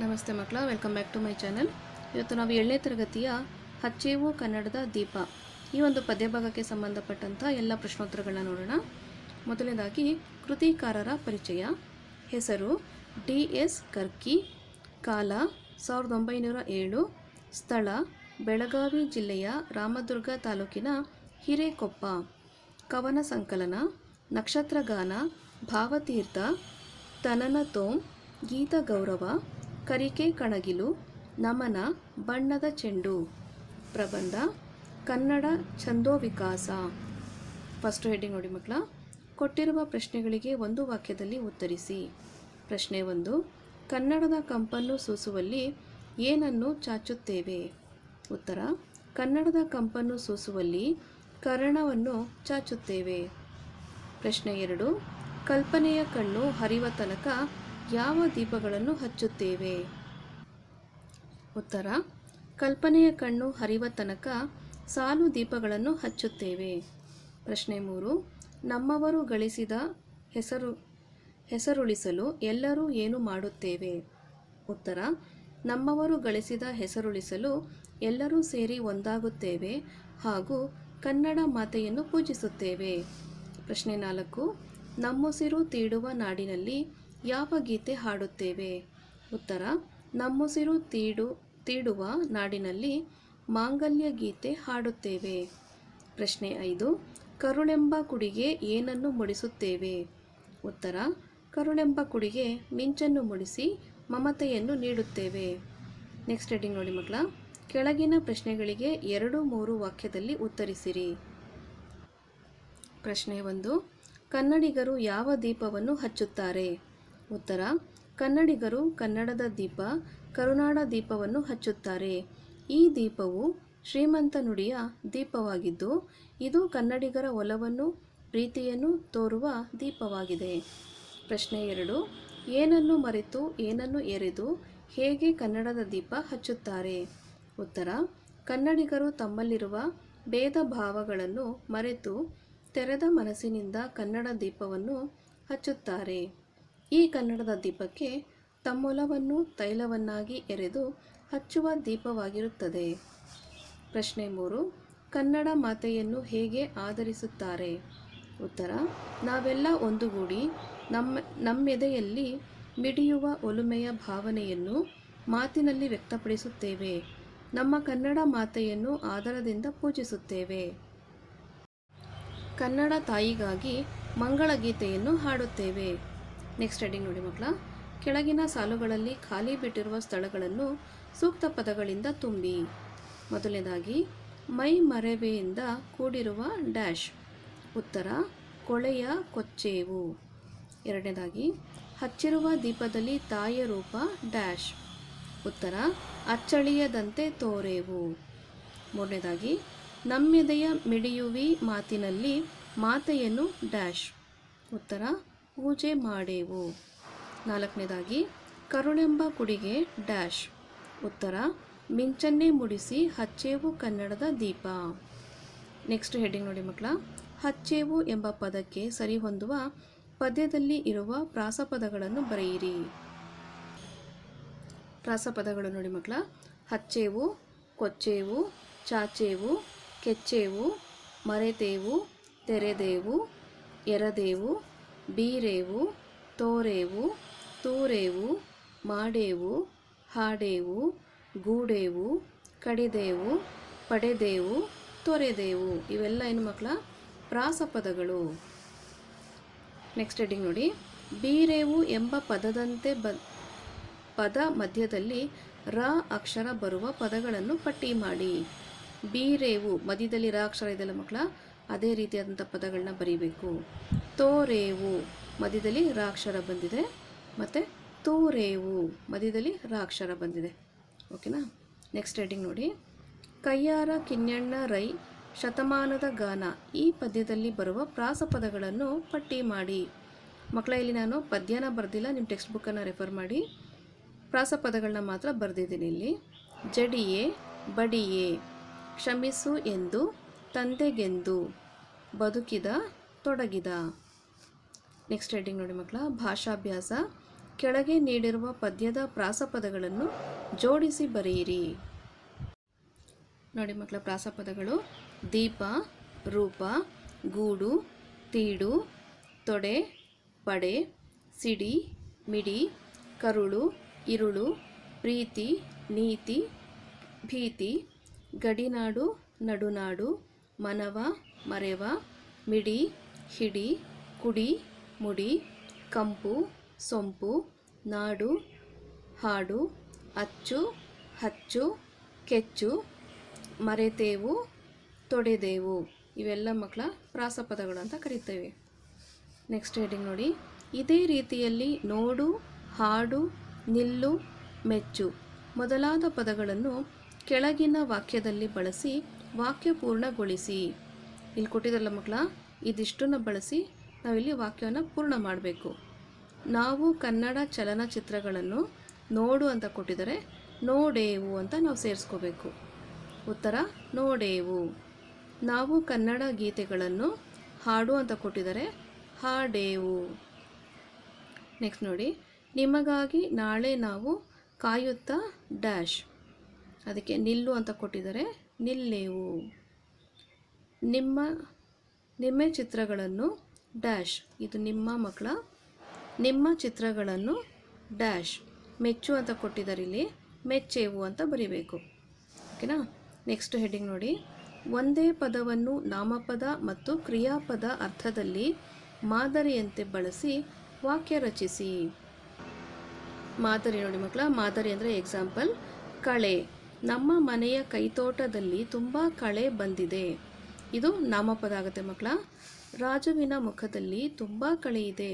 ನಮಸ್ತೆ ಮಕ್ಕಳ welcome back to my channel ಇವತ್ತು ನಾವು ಏಳನೇ ತರಗತಿಯ ಹಚ್ಚೇವು ಕನ್ನಡದ ದೀಪ. ಈ ಒಂದು ಪದ್ಯಭಾಗಕ್ಕೆ ಸಂಬಂಧಪಟ್ಟಂಥ ಎಲ್ಲ ಪ್ರಶ್ನೋತ್ತರಗಳನ್ನ ನೋಡೋಣ. ಮೊದಲನೇದಾಗಿ, ಕೃತಿಕಾರರ ಪರಿಚಯ. ಹೆಸರು ಡಿ ಎಸ್ ಕರ್ಕಿ. ಕಾಲ, ಸಾವಿರದ ಒಂಬೈನೂರ ಏಳು. ಸ್ಥಳ, ಬೆಳಗಾವಿ ಜಿಲ್ಲೆಯ ರಾಮದುರ್ಗ ತಾಲೂಕಿನ ಹಿರೇಕೊಪ್ಪ. ಕವನ ಸಂಕಲನ, ನಕ್ಷತ್ರಗಾನ, ಭಾವತೀರ್ಥ ತನನತೋಂ ಗೀತ ಗೌರವ ಕರಿಕೆ ಕಣಗಿಲು, ನಮನ ಬಣ್ಣದ ಚೆಂಡು. ಪ್ರಬಂಧ, ಕನ್ನಡ ಛಂದೋ ವಿಕಾಸ ಫಸ್ಟ್ ಹೆಡ್ಡಿಂಗ್ ನೋಡಿ ಮಕ್ಕಳ ಕೊಟ್ಟಿರುವ ಪ್ರಶ್ನೆಗಳಿಗೆ ಒಂದು ವಾಕ್ಯದಲ್ಲಿ ಉತ್ತರಿಸಿ. ಪ್ರಶ್ನೆ ಒಂದು, ಕನ್ನಡದ ಕಂಪನ್ನು ಸೂಸುವಲ್ಲಿ ಏನನ್ನು ಚಾಚುತ್ತೇವೆ? ಉತ್ತರ, ಕನ್ನಡದ ಕಂಪನ್ನು ಸೂಸುವಲ್ಲಿ ಕರ್ಣವನ್ನು ಚಾಚುತ್ತೇವೆ. ಪ್ರಶ್ನೆ ಎರಡು, ಕಲ್ಪನೆಯ ಕಣ್ಣು ಹರಿವ ತನಕ ಯಾವ ದೀಪಗಳನ್ನು ಹಚ್ಚುತ್ತೇವೆ? ಉತ್ತರ, ಕಲ್ಪನೆಯ ಕಣ್ಣು ಹರಿವ ತನಕ ಸಾಲು ದೀಪಗಳನ್ನು ಹಚ್ಚುತ್ತೇವೆ. ಪ್ರಶ್ನೆ ಮೂರು, ನಮ್ಮವರು ಗಳಿಸಿದ ಹೆಸರು, ಹೆಸರುಳಿಸಲು ಎಲ್ಲರೂ ಏನು ಮಾಡುತ್ತೇವೆ? ಉತ್ತರ, ನಮ್ಮವರು ಗಳಿಸಿದ ಹೆಸರುಳಿಸಲು ಎಲ್ಲರೂ ಸೇರಿ ಒಂದಾಗುತ್ತೇವೆ ಹಾಗೂ ಕನ್ನಡ ಮಾತೆಯನ್ನು ಪೂಜಿಸುತ್ತೇವೆ. ಪ್ರಶ್ನೆ ನಾಲ್ಕು, ನಮ್ಮುಸಿರು ತೀಡುವ ನಾಡಿನಲ್ಲಿ ಯಾವ ಗೀತೆ ಹಾಡುತ್ತೇವೆ? ಉತ್ತರ, ನಮ್ಮುಸಿರು ತೀಡು, ತೀಡುವ ನಾಡಿನಲ್ಲಿ ಮಾಂಗಲ್ಯ ಗೀತೆ ಹಾಡುತ್ತೇವೆ. ಪ್ರಶ್ನೆ ಐದು ಕರುಳೆಂಬ ಕುಡಿಗೆ ಏನನ್ನು ಮುಡಿಸುತ್ತೇವೆ? ಉತ್ತರ, ಕರುಣೆಂಬ ಕುಡಿಗೆ ಮಿಂಚನ್ನು ಮುಡಿಸಿ ಮಮತೆಯನ್ನು ನೀಡುತ್ತೇವೆ. ನೆಕ್ಸ್ಟ್ ಹೆಡಿಂಗ್ ನೋಡಿ ಮಕ್ಕಳ, ಕೆಳಗಿನ ಪ್ರಶ್ನೆಗಳಿಗೆ ಎರಡು ಮೂರು ವಾಕ್ಯದಲ್ಲಿ ಉತ್ತರಿಸಿರಿ. ಪ್ರಶ್ನೆ ಒಂದು, ಕನ್ನಡಿಗರು ಯಾವ ದೀಪವನ್ನು ಹಚ್ಚುತ್ತಾರೆ? ಉತ್ತರ, ಕನ್ನಡಿಗರು ಕನ್ನಡದ ದೀಪ, ಕರುನಾಡ ದೀಪವನ್ನು ಹಚ್ಚುತ್ತಾರೆ. ಈ ದೀಪವು ಶ್ರೀಮಂತ ನುಡಿಯ ದೀಪವಾಗಿದ್ದು, ಇದು ಕನ್ನಡಿಗರ ಒಲವನ್ನು, ಪ್ರೀತಿಯನ್ನು ತೋರುವ ದೀಪವಾಗಿದೆ. ಪ್ರಶ್ನೆ ಎರಡು, ಏನನ್ನು ಮರೆತು, ಏನನ್ನು ಎರೆದು, ಹೇಗೆ ಕನ್ನಡದ ದೀಪ ಹಚ್ಚುತ್ತಾರೆ? ಉತ್ತರ, ಕನ್ನಡಿಗರು ತಮ್ಮಲ್ಲಿರುವ ಭೇದ ಭಾವಗಳನ್ನು ಮರೆತು ತೆರೆದ ಮನಸ್ಸಿನಿಂದ ಕನ್ನಡ ದೀಪವನ್ನು ಹಚ್ಚುತ್ತಾರೆ. ಈ ಕನ್ನಡದ ದೀಪಕ್ಕೆ ತಮ್ಮೊಲವನ್ನು ತೈಲವನ್ನಾಗಿ ಎರೆದು ಹಚ್ಚುವ ದೀಪವಾಗಿರುತ್ತದೆ. ಪ್ರಶ್ನೆ ಮೂರು, ಕನ್ನಡ ಮಾತೆಯನ್ನು ಹೇಗೆ ಆಧರಿಸುತ್ತಾರೆ? ಉತ್ತರ, ನಾವೆಲ್ಲ ಒಂದುಗೂಡಿ ನಮ್ಮ, ನಮ್ಮೆದೆಯಲ್ಲಿ ಮಿಡಿಯುವ ಒಲುಮೆಯ ಭಾವನೆಯನ್ನು ಮಾತಿನಲ್ಲಿ ವ್ಯಕ್ತಪಡಿಸುತ್ತೇವೆ. ನಮ್ಮ ಕನ್ನಡ ಮಾತೆಯನ್ನು ಆದರದಿಂದ ಪೂಜಿಸುತ್ತೇವೆ. ಕನ್ನಡ ತಾಯಿಗಾಗಿ ಮಂಗಳಗೀತೆಯನ್ನು ಹಾಡುತ್ತೇವೆ. ನೆಕ್ಸ್ಟ್ ಹೆಡ್ಡಿಂಗ್ ನೋಡಿ ಮಕ್ಕಳ. ಕೆಳಗಿನ ಸಾಲುಗಳಲ್ಲಿ ಖಾಲಿ ಬಿಟ್ಟಿರುವ ಸ್ಥಳಗಳನ್ನು ಸೂಕ್ತ ಪದಗಳಿಂದ ತುಂಬಿ. ಮೊದಲನೇದಾಗಿ, ಮೈ ಮರೆವೆಯಿಂದ ಕೂಡಿರುವ ಡ್ಯಾಶ್. ಉತ್ತರ, ಕೊಳೆಯ ಕೊಚ್ಚೇವು. ಎರಡನೇದಾಗಿ, ಹಚ್ಚಿರುವ ದೀಪದಲ್ಲಿ ತಾಯ ರೂಪ ಡ್ಯಾಶ್. ಉತ್ತರ, ಅಚ್ಚಳಿಯದಂತೆ ತೋರೆವು. ಮೂರನೇದಾಗಿ ನಮ್ಮೆದೆಯ ಮಿಡಿಯುವಿ ಮಾತಿನಲ್ಲಿ ಮಾತೆಯನ್ನು ಡ್ಯಾಶ್. ಉತ್ತರ ಪೂಜೆ ಮಾಡೆವು. ನಾಲ್ಕನೇದಾಗಿ ಕರುಳೆಂಬ ಕುಡಿಗೆ ಡ್ಯಾಶ್. ಉತ್ತರ, ಮಿಂಚನ್ನೇ ಮುಡಿಸಿ ಹಚ್ಚೇವು ಕನ್ನಡದ ದೀಪ. ನೆಕ್ಸ್ಟ್ ಹೆಡ್ಡಿಂಗ್ ನೋಡಿ ಮಕ್ಕಳ. ಹಚ್ಚೇವು ಎಂಬ ಪದಕ್ಕೆ ಸರಿಹೊಂದುವ ಪದ್ಯದಲ್ಲಿ ಇರುವ ಪ್ರಾಸಪದಗಳನ್ನು ಬರೆಯಿರಿ. ಪ್ರಾಸಪದಗಳು ನೋಡಿ ಮಕ್ಕಳ. ಹಚ್ಚೇವು, ಕೊಚ್ಚೇವು, ಚಾಚೇವು, ಕೆಚ್ಚೇವು, ಮರೆತೇವು, ತೆರೆದೇವು, ಎರದೇವು ಬೀರೇವು, ತೋರೇವು, ತೂರೇವು, ಮಾಡೆವು, ಹಾಡೇವು, ಗೂಡೆವು, ಕಡಿದೇವು, ಪಡೆದೇವು, ತೊರೆದೇವು. ಇವೆಲ್ಲ ಏನು ಮಕ್ಕಳ? ಪ್ರಾಸಪದಗಳು ನೆಕ್ಸ್ಟ್ ಹೆಡಿಂಗ್ ನೋಡಿ. ಬೀರೇವು ಎಂಬ ಪದದಂತೆ ಬ, ಪದ ಮಧ್ಯದಲ್ಲಿ ರ ಅಕ್ಷರ ಬರುವ ಪದಗಳನ್ನು ಪಟ್ಟಿ ಮಾಡಿ. ಬೀರೇವು, ಮಧ್ಯದಲ್ಲಿ ರ ಅಕ್ಷರ ಇದೆಯಲ್ಲ ಮಕ್ಕಳ? ಅದೇ ರೀತಿಯಾದಂಥ ಪದಗಳನ್ನ ಬರೀಬೇಕು. ತೋರೇವು ಮಧ್ಯದಲ್ಲಿ ರಾಕ್ಷರ ಬಂದಿದೆ ಮತ್ತು ತೋರೇವು ಮಧ್ಯದಲ್ಲಿ ರಾಕ್ಷರ ಬಂದಿದೆ. ಓಕೆನಾ? ನೆಕ್ಸ್ಟ್ ರೈಟಿಂಗ್ ನೋಡಿ. ಕಯ್ಯಾರ, ಕಿನ್ಯಣ್ಣ, ರೈ, ಶತಮಾನದ ಗಾನ ಈ ಪದ್ಯದಲ್ಲಿ ಬರುವ ಪ್ರಾಸ ಪದಗಳನ್ನು ಪಟ್ಟಿ ಮಾಡಿ. ಮಕ್ಕಳ, ಇಲ್ಲಿ ನಾನು ಪದ್ಯನ ಬರೆದಿಲ್ಲ ನಿಮ್ಮ ಟೆಕ್ಸ್ಟ್ ಬುಕ್ಕನ್ನು ರೆಫರ್ ಮಾಡಿ. ಪ್ರಾಸ ಪದಗಳನ್ನ ಮಾತ್ರ ಬರೆದಿದ್ದೀನಿ ಇಲ್ಲಿ. ಜಡಿಯೇ, ಬಡಿಯೇ, ಕ್ಷಮಿಸು ಎಂದು ತಂದೆಗೆಂದು ಬದುಕಿದ, ತೊಡಗಿದ. ನೆಕ್ಸ್ಟ್ ಹೆಡ್ಡಿಂಗ್ ನೋಡಿ ಮಕ್ಕಳ, ಭಾಷಾಭ್ಯಾಸ. ಕೆಳಗೆ ನೀಡಿರುವ ಪದ್ಯದ ಪ್ರಾಸಪದಗಳನ್ನು ಜೋಡಿಸಿ ಬರೆಯಿರಿ. ನೋಡಿ ಮಕ್ಕಳ ಪ್ರಾಸಪದಗಳು ದೀಪ, ರೂಪ, ಗೂಡು, ತೀಡು, ತೊಡೆ, ಪಡೆ, ಸಿಡಿ, ಮಿಡಿ, ಕರುಳು, ಇರುಳು, ಪ್ರೀತಿ, ನೀತಿ, ಭೀತಿ, ಗಡಿನಾಡು, ನಡುನಾಡು ಮನವ, ಮರೆವ, ಮಿಡಿ, ಹಿಡಿ, ಕುಡಿ, ಮುಡಿ, ಕಂಪು, ಸೊಂಪು, ನಾಡು, ಹಾಡು, ಅಚ್ಚು, ಹಚ್ಚು, ಕೆಚ್ಚು, ಮರೆತೇವು, ತೊಡೆದೇವು. ಇವೆಲ್ಲ ಮಕ್ಕಳ ಪ್ರಾಸಪದಗಳು ಅಂತ ಕರಿತೇವೆ. ನೆಕ್ಸ್ಟ್ ಹೆಡಿಂಗ್ ನೋಡಿ. ಇದೇ ರೀತಿಯಲ್ಲಿ ನೋಡು, ಹಾಡು, ನಿಲ್ಲು, ಮೆಚ್ಚು ಮೊದಲಾದ ಪದಗಳನ್ನು ಕೆಳಗಿನ ವಾಕ್ಯದಲ್ಲಿ ಬಳಸಿ ವಾಕ್ಯ ಪೂರ್ಣಗೊಳಿಸಿ. ಇಲ್ಲಿ ಕೊಟ್ಟಿದ್ರಲ್ಲ ಮಕ್ಕಳ, ಇದಿಷ್ಟನ್ನು ಬಳಸಿ ನಾವಿಲ್ಲಿ ವಾಕ್ಯವನ್ನು ಪೂರ್ಣ ಮಾಡಬೇಕು. ನಾವು ಕನ್ನಡ ಚಲನಚಿತ್ರಗಳನ್ನು ನೋಡು ಅಂತ ಕೊಟ್ಟಿದ್ದಾರೆ, ನೋಡೇವು ಅಂತ ನಾವು ಸೇರಿಸ್ಕೋಬೇಕು. ಉತ್ತರ, ನೋಡೇವು. ನಾವು ಕನ್ನಡ ಗೀತೆಗಳನ್ನು ಹಾಡು ಅಂತ ಕೊಟ್ಟಿದ್ದಾರೆ, ಹಾಡೇವು. ನೆಕ್ಸ್ಟ್ ನೋಡಿ, ನಿಮಗಾಗಿ ನಾಳೆ ನಾವು ಕಾಯುತ್ತಾ ಡ್ಯಾಶ್. ಅದಕ್ಕೆ ನಿಲ್ಲು ಅಂತ ಕೊಟ್ಟಿದ್ದಾರೆ. ನಿಲ್ಲೇವು ನಿಮ್ಮ ನಿಮ್ಮ ಚಿತ್ರಗಳನ್ನು ಡ್ಯಾಶ್, ಇದು ನಿಮ್ಮ ಮಕ್ಕಳ, ನಿಮ್ಮ ಚಿತ್ರಗಳನ್ನು ಡ್ಯಾಶ್, ಮೆಚ್ಚು ಅಂತ ಕೊಟ್ಟಿದ್ದಾರೆ ಇಲ್ಲಿ. ಮೆಚ್ಚೇವು ಅಂತ ಬರಿಬೇಕು. ಓಕೆನಾ? ನೆಕ್ಸ್ಟ್ ಹೆಡ್ಡಿಂಗ್ ನೋಡಿ. ಒಂದೇ ಪದವನ್ನು ನಾಮಪದ ಮತ್ತು ಕ್ರಿಯಾಪದ ಅರ್ಥದಲ್ಲಿ ಮಾದರಿಯಂತೆ ಬಳಸಿ ವಾಕ್ಯ ರಚಿಸಿ. ಮಾದರಿ ನೋಡಿ ಮಕ್ಕಳ, ಮಾದರಿ ಅಂದರೆ ಎಕ್ಸಾಂಪಲ್ ಕಳೆ. ನಮ್ಮ ಮನೆಯ ಕೈತೋಟದಲ್ಲಿ ತುಂಬ ಕಳೆ ಬಂದಿದೆ. ಇದು ನಾಮಪದ ಆಗುತ್ತೆ ಮಕ್ಕಳ. ರಾಜುವಿನ ಮುಖದಲ್ಲಿ ತುಂಬ ಕಳೆ ಇದೆ.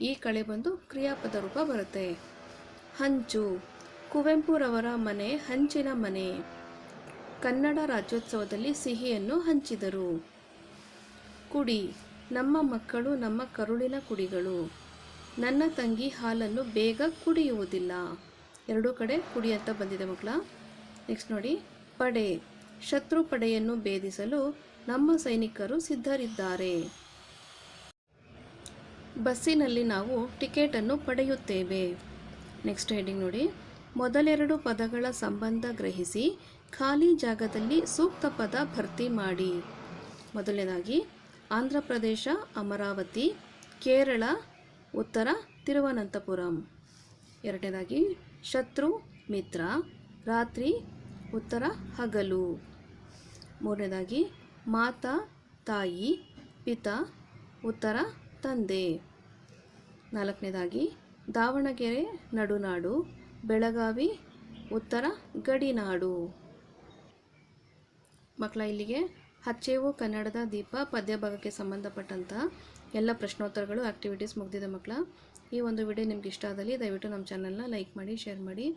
ಈ ಕಳೆ ಬಂದು ಕ್ರಿಯಾಪದ ರೂಪ ಬರುತ್ತೆ. ಹಂಚು, ಕುವೆಂಪುರವರ ಮನೆ, ಹಂಚಿನ ಮನೆ. ಕನ್ನಡ ರಾಜ್ಯೋತ್ಸವದಲ್ಲಿ ಸಿಹಿಯನ್ನು ಹಂಚಿದರು. ಕುಡಿ, ನಮ್ಮ ಮಕ್ಕಳು ನಮ್ಮ ಕರುಳಿನ ಕುಡಿಗಳು. ನನ್ನ ತಂಗಿ ಹಾಲನ್ನು ಬೇಗ ಕುಡಿಯುವುದಿಲ್ಲ. ಎರಡೂ ಕಡೆ ಕುಡಿ ಅಂತ ಬಂದಿದೆ ಮಕ್ಕಳ. ನೆಕ್ಸ್ಟ್ ನೋಡಿ. ಪಡೆ. ಶತ್ರು ಪಡೆಯನ್ನು ಭೇದಿಸಲು ನಮ್ಮ ಸೈನಿಕರು ಸಿದ್ಧರಿದ್ದಾರೆ. ಬಸ್ಸಿನಲ್ಲಿ ನಾವು ಟಿಕೆಟನ್ನು ಪಡೆಯುತ್ತೇವೆ. ನೆಕ್ಸ್ಟ್ ಹೆಡಿಂಗ್ ನೋಡಿ. ಮೊದಲೆರಡು ಪದಗಳ ಸಂಬಂಧ ಗ್ರಹಿಸಿ ಖಾಲಿ ಜಾಗದಲ್ಲಿ ಸೂಕ್ತ ಪದ ಭರ್ತಿ ಮಾಡಿ. ಮೊದಲನೇದಾಗಿ ಆಂಧ್ರ ಪ್ರದೇಶ ಅಮರಾವತಿ, ಕೇರಳ, ಉತ್ತರ ತಿರುವನಂತಪುರಂ. ಎರಡನೇದಾಗಿ, ಶತ್ರು, ಮಿತ್ರ, ರಾತ್ರಿ ಉತ್ತರ, ಹಗಲು. ಮೂರನೇದಾಗಿ, ಮಾತ, ತಾಯಿ, ಪಿತ, ಉತ್ತರ, ತಂದೆ. ನಾಲ್ಕನೇದಾಗಿ, ದಾವಣಗೆರೆ, ನಡುನಾಡು, ಬೆಳಗಾವಿ, ಉತ್ತರ, ಗಡಿನಾಡು. ಮಕ್ಕಳ, ಇಲ್ಲಿಗೆ ಹಚ್ಚೇವು ಕನ್ನಡದ ದೀಪ ಪದ್ಯ ಭಾಗಕ್ಕೆ ಸಂಬಂಧಪಟ್ಟಂಥ ಎಲ್ಲ ಪ್ರಶ್ನೋತ್ತರಗಳು ಆ್ಯಕ್ಟಿವಿಟೀಸ್ ಮುಗಿದಿದೆ ಮಕ್ಕಳ. ಈ ಒಂದು ವಿಡಿಯೋ ನಿಮ್ಗೆ ಇಷ್ಟ ಆದಲ್ಲಿ ದಯವಿಟ್ಟು ನಮ್ಮ ಚಾನಲ್ನ ಲೈಕ್ ಮಾಡಿ ಶೇರ್ ಮಾಡಿ.